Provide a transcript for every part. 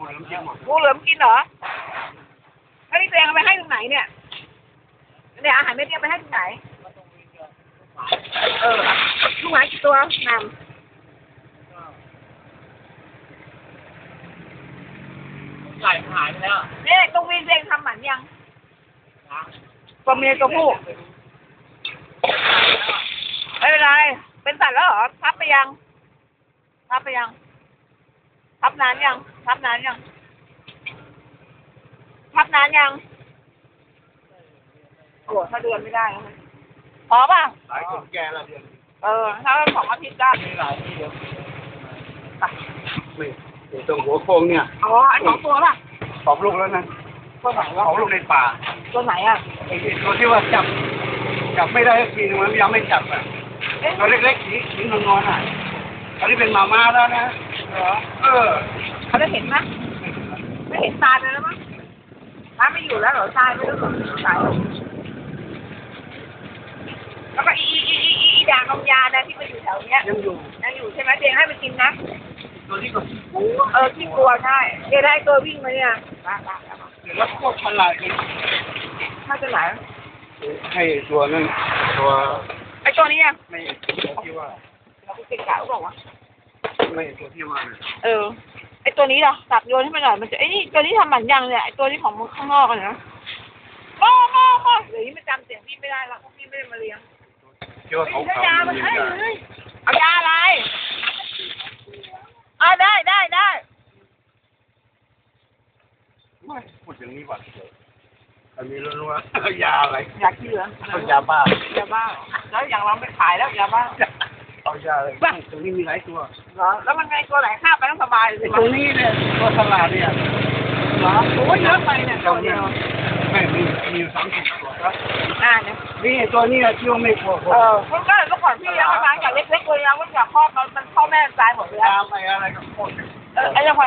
งูเหลือมกินหมดงูเหลือมกินเหรอแล้วนี่ตัวเองเอาไปให้ตรงไหนเนี่ย เนี่ยอาหารเม็ดเนี่ยเอาไปให้ตรงไหน เออลูกหมากี่ตัวนำไก่หายไปแล้วนี่ตรงวีนเองทำหมันยังตัวเมียตัวผู้ ไม่เป็นไร เป็นสัตว์แล้วเหรอทับไปยังทับไปยัง ทับนานยังทับนานยังทับนานยังโอ้ถ้าเดือนไม่ได้นะพอป่ะ หลายคนแก่ละเดือนเออ ถ้าสองอาทิตย์ได้มีหลายที่เดียวไม่ไอ้ตรงหัวโค้งเนี่ยอ๋อไอ้สองตัวป่ะสองลูกแล้วนะตัวไหนวะสองลูกในป่าตัวไหนอะไอ้ตัวที่ว่าจับ จับไม่ได้สักทีนึงมันยังไม่จับอะเอ๊ะตัวเล็กๆสีสีนวลๆอะตอนนี้เป็นหมาม้าแล้วนะ เหรอเออเขาได้เห็นไหมไม่เห็นตายไปแล้วมั้งตายไม่อยู่แล้วเหรอตายไม่รู้เหรอตายแล้วแล้วก็อีอีอีอีอีด่างนมยานะที่มันอยู่แถวเนี้ยยังอยู่ยังอยู่ใช่ไหมเจงให้มันกินนะตัวนี้ก็เออที่กลัวใช่เจได้ตัววิ่งมาเนี่ยบ้าบ้าบ้าเดี๋ยวแล้วพวกฉลาดอีกมาจากไหนให้ตัวนั้นตัวไอ้ตัวนี้อะไม่ตัวที่ว่าเราเก่งกะเขาบอกว่า ไม่ตัวที่ว่าเนี่ยเออ ไอ้ตัวนี้เหรอตักโยนให้มันหน่อยมันจะไอ้นี่ตัวนี้ทำหมันยังเนี่ยไอ้ตัวนี้ของมึงข้างนอกอะนะโม่โม่โม่เดี๋ยวนี้มันจำเสียงพี่ไม่ได้ละเพราะพี่ไม่ได้มาเลี้ยงที่ว่าเขาเอาเขายามาให้เลยเอายาอะไรเอาได้ได้ได้ไม่พูดอย่างนี้ว่ะอันนี้รู้ว่ายาอะไรอยากกินเหรอเอายาบ้ายาบ้า แล้วอย่างเราไม่ขายแล้วยาบ้า เอายาอะไรตรงนี้มีหลายตัวเหรอแล้วมันไงตัวไหนฆ่าไปต้องสบายเลยไอ้ตรงนี้เนี่ยตัวฉลาดเนี่ยเหรอโอ้ยเยอะไปเนี่ยตัวเดียวไม่มีมีสามสิบตัวครับอ่าเนี่ยนี่ตัวนี้ที่ว่าไม่กลัวคนเออเมื่อก่อนเมื่อก่อนพี่เลี้ยงมาตั้งแต่เล็กๆเลยนะว่าอยากคลอดมันมันพ่อแม่ตายหมดเลยยาไม่อะไรกับคนเออไอ้ยังไง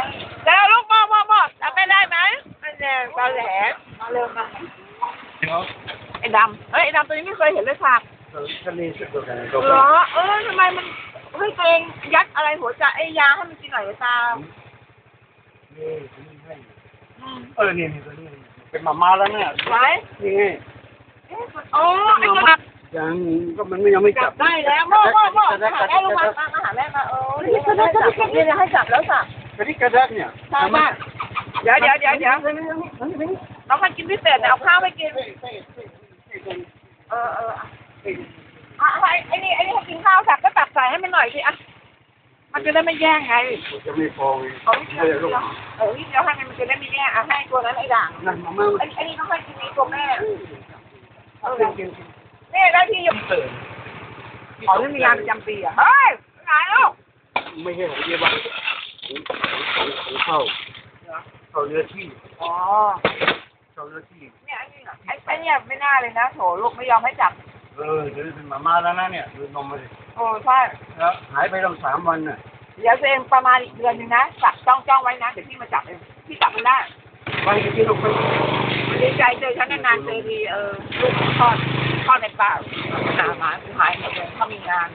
แล้วลูกมอมอมอทำไม่ได้ไหมมันเนี่ยตอแหลมาเร็วมาเดี๋ยวไอ้ดำเฮ้ยไอ้ดำตัวนี้ไม่เคยเห็นเลยค่ะ จะมีสุดตัวกันตัวเหรอเออทำไมมันเฮ้ยตัวเองยัดอะไรหัวใจไอ้ยาให้มันกินหน่อยตามนี่ให้เออนี่นี่ตัวนี้เป็นมาม่าแล้วเนี่ยไหนนี่ไงโอ้ไอ้ตัวยังก็มันยังไม่จัจับบได้แล้วมอมอมอหาแม่ลงมามาหาแม่มาเออนี่ให้จับนี่ให้จับแล้วจับกระดิกกระดักเนี่ยใช่ไหมเดี๋ยวเดี๋ยวเดี๋ยวเดี๋ยวน้องมันกินพิเศษเอาข้าวไปกินเออเออ อะไอ้ไอ้นี่ไอ้นี่ให้กินข้าวสักก็ตักใส่ให้มันหน่อยสิอะมันจะได้ไม่แย่งไงจะไม่พอไงเอานิดเดียวเออนิดเดียวให้มันจะได้ไม่แย่งอะให้ตัวนั้นไอ้ด่างนั่นมาม่าไอ้ไอ้นี่ต้องให้กินในตัวแม่เออกินกินกินนี่ได้ที่อยู่เตือนขอเรื่องมีงานประจำปีอะเฮ้ยไหนลูกไม่ใช่ของเยี่ยบ้านของของเข้าเข้าเนื้อที่อ๋อเข้าเนื้อที่เนี่ยไอ้นี่น่ะไอ้ไอ้เนี่ยไม่น่าเลยนะโถลูกไม่ยอมให้จับ เออเดี๋ยวเป็นมาม่าแล้วนะเนี่ยดูนมมาดิโอ้ใช่แล้วหายไปตั้งสามวันน่ะเดี๋ยวตัวเองประมาณอีกเดือนหนึงนะจับจ้องจ้องไว้นะเดี๋ยวพี่มาจับเองพี่จับมันได้ไปที่ลูกไปมันดีใจเจอฉันนานๆเจอทีเออลูกทอดทอดในป่าหาหมาหายหมดเลยเขามีงาน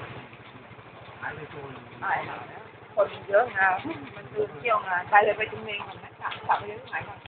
หายไปตัวนึงหายหาคนเยอะงานมันคือเที่ยวงานไปเลยไปจุงเมงก่อนนะจับจับไปเรื่องไหนก่อน